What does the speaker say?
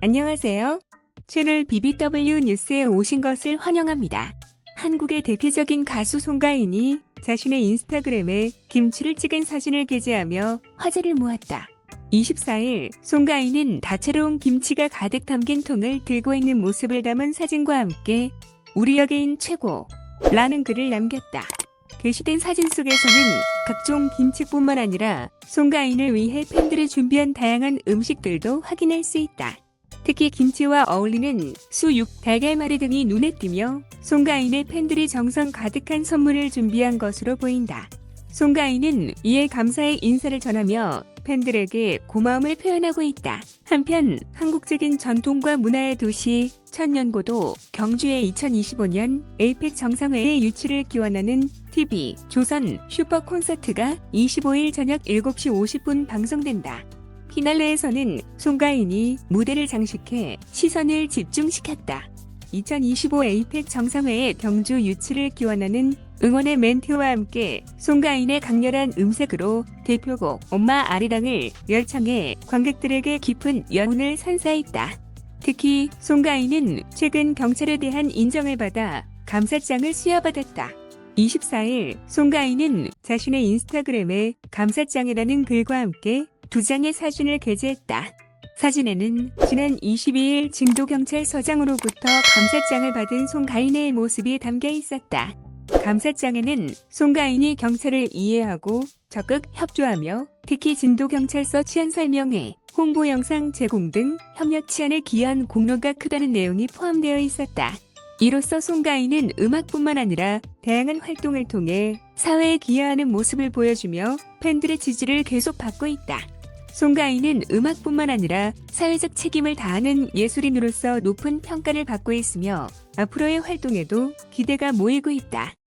안녕하세요. 채널 BBW 뉴스에 오신 것을 환영합니다. 한국의 대표적인 가수 송가인이 자신의 인스타그램에 김치를 찍은 사진을 게재하며 화제를 모았다. 24일 송가인은 다채로운 김치가 가득 담긴 통을 들고 있는 모습을 담은 사진과 함께 우리 여계인 최고 라는 글을 남겼다. 게시된 사진 속에서는 각종 김치뿐만 아니라 송가인을 위해 팬들이 준비한 다양한 음식들도 확인할 수 있다. 특히 김치와 어울리는 수육, 달걀말이 등이 눈에 띄며 송가인의 팬들이 정성 가득한 선물을 준비한 것으로 보인다. 송가인은 이에 감사의 인사를 전하며 팬들에게 고마움을 표현하고 있다. 한편 한국적인 전통과 문화의 도시 천년고도 경주의 2025년 에이펙 정상회의 유치를 기원하는 TV 조선 슈퍼 콘서트가 25일 저녁 7시 50분 방송된다. 피날레에서는 송가인이 무대를 장식해 시선을 집중시켰다. 2025 에이펙 정상회의 경주 유치를 기원하는 응원의 멘트와 함께 송가인의 강렬한 음색으로 대표곡 엄마 아리랑을 열창해 관객들에게 깊은 여운을 선사했다. 특히 송가인은 최근 경찰에 대한 인정을 받아 감사장을 수여받았다. 24일 송가인은 자신의 인스타그램에 감사장이라는 글과 함께 두 장의 사진을 게재했다. 사진에는 지난 22일 진도경찰서장으로부터 감사장을 받은 송가인의 모습이 담겨 있었다. 감사장에는 송가인이 경찰을 이해하고 적극 협조하며 특히 진도경찰서 치안 설명회, 홍보 영상 제공 등 협력 치안에 기여한 공로가 크다는 내용이 포함되어 있었다. 이로써 송가인은 음악뿐만 아니라 다양한 활동을 통해 사회에 기여하는 모습을 보여주며 팬들의 지지를 계속 받고 있다. 송가인은 음악뿐만 아니라 사회적 책임을 다하는 예술인으로서 높은 평가를 받고 있으며 앞으로의 활동에도 기대가 모이고 있다.